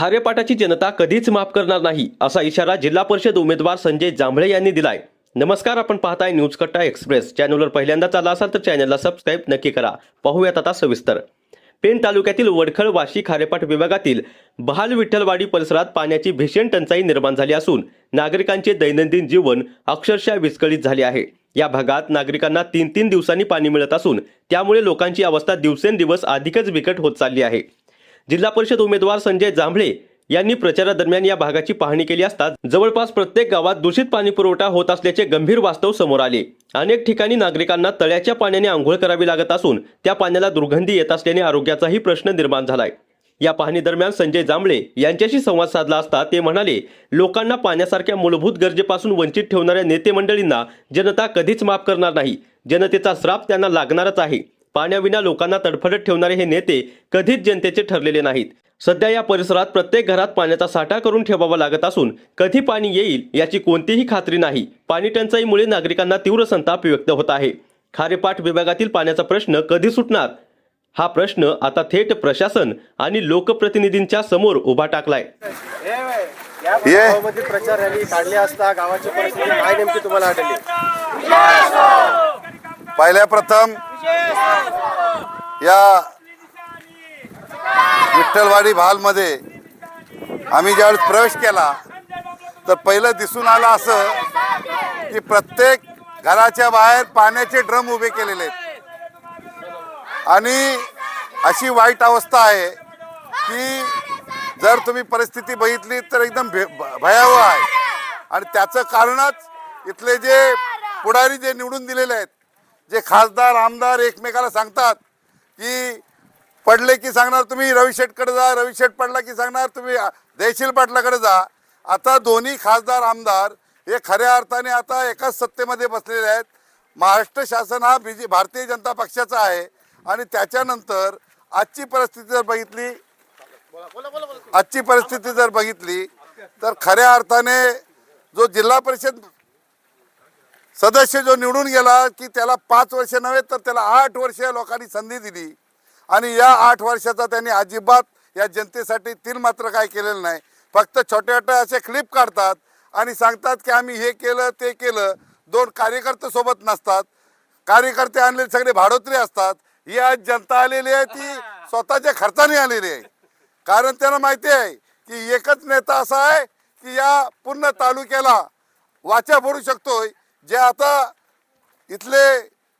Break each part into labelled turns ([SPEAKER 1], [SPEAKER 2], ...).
[SPEAKER 1] खारेपाटाची जनता कधीच माफ करणार नाही असा इशारा जिल्हा परिषद उमेदवार संजय जांभळे यांनी दिलाय. नमस्कार आपण पाहताय न्यूज कट्टा एक्सप्रेस. चॅनलवर पहिल्यांदाच आला असाल तर चॅनलला सबस्क्राईब नक्की करा. पाहूयात आता सविस्तर. पेण तालुक्यातील वडखळ वाशी खारेपाट विभागातील बहाल विठ्ठलवाडी परिसरात पाण्याची भीषण टंचाई निर्माण झाली असून नागरिकांचे दैनंदिन जीवन अक्षरशः विस्कळीत झाले आहे. या भागात नागरिकांना तीन तीन दिवसांनी पाणी मिळत असून त्यामुळे लोकांची अवस्था दिवसेंदिवस अधिकच बिकट होत चालली आहे. जिल्हा परिषद उमेदवार संजय जांभळे यांनी प्रचारादरम्यान या भागाची पाहणी केली असता जवळपास प्रत्येक गावात दूषित पाणी पुरवठा होत असल्याचे गंभीर वास्तव समोर आले. अनेक ठिकाणी नागरिकांना तळ्याच्या पाण्याने आंघोळ करावी लागत असून त्या पाण्याला दुर्गंधी येत असल्याने आरोग्याचाही प्रश्न निर्माण झालाय. या पाहणी दरम्यान संजय जांभळे यांच्याशी संवाद साधला असता ते म्हणाले लोकांना पाण्यासारख्या मूलभूत गरजेपासून वंचित ठेवणाऱ्या नेते मंडळींना जनता कधीच माफ करणार नाही. जनतेचा श्राप त्यांना लागणारच आहे. पाण्याविना लोकांना तडफडत ठेवणारे हे नेते कधीच जनतेचे ठरलेले नाहीत. सध्या या परिसरात प्रत्येक घरात पाण्याचा साठा करून ठेवावा लागत असून कधी पाणी येईल याची कोणतीही खात्री नाही. पाणी टंचाईमुळे नागरिकांना तीव्र संताप व्यक्त होत आहे. खारेपाट विभागातील पाण्याचा प्रश्न कधी सुटणार? हा प्रश्न आता थेट प्रशासन आणि लोकप्रतिनिधींच्या समोर उभा टाकलाय.
[SPEAKER 2] या
[SPEAKER 3] ये.
[SPEAKER 2] गावामध्ये प्रचार रॅली काढली असता गावाची परिस्थिती काय नेमकी तुम्हाला आढळली?
[SPEAKER 3] पहिल्या प्रथम या विठ्ठलवाडी भालमध्ये आम्ही ज्यावेळेस प्रवेश केला तर पहिलं दिसून आलं असं की प्रत्येक घराच्या बाहेर पाण्याचे ड्रम उभे केलेले आहेत. आणि अशी वाईट अवस्था आहे की जर तुम्ही परिस्थिती बघितली तर एकदम भे- भ- भयावह आहे. आणि त्याचं कारणच इथले जे पुढारी जे निवडून दिलेले आहेत जे खासदार आमदार एकमेकाला सांगतात की पडले की सांगणार तुम्ही रवी शेटकडे जा रवी शेट पडला की सांगणार तुम्ही जयशील पाटलाकडे जा. आता दोन्ही खासदार आमदार हे खऱ्या अर्थाने आता एकाच सत्तेमध्ये बसलेले आहेत. महाराष्ट्र शासन हा बीजे भारतीय जनता पक्षाचा आहे आणि त्याच्यानंतर आजची परिस्थिती जर बघितली आजची परिस्थिती जर बघितली तर खऱ्या अर्थाने जो जिल्हा परिषद सदस्य जो निवडून गेला की त्याला पाच वर्ष नव्हे तर त्याला आठ वर्ष लोकांनी संधी दिली. आणि या आठ वर्षाचा त्यांनी अजिबात या जनतेसाठी तीन मात्र काय केलेलं नाही. फक्त छोटे छोटे असे क्लिप काढतात आणि सांगतात की आम्ही हे केलं ते केलं. दोन कार्यकर्ते सोबत नसतात. कार्यकर्ते आणलेले सगळे भाडोत्री असतात. ही आज जनता आलेली आहे ती स्वतःच्या खर्चाने आलेली आहे. कारण त्यांना माहिती आहे की एकच नेता असा आहे की या पूर्ण तालुक्याला वाचा फोडू शकतोय. जे आता इथले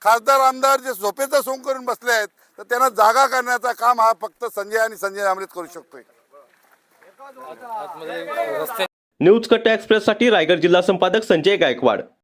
[SPEAKER 3] खासदार आमदार जे झोपेचा सोंग करून बसले आहेत तर त्यांना जागा करण्याचा काम हा फक्त संजय आणि संजय अमृत करू शकतोय.
[SPEAKER 1] न्यूज कट्टा एक्सप्रेससाठी रायगड जिल्हा संपादक संजय गायकवाड.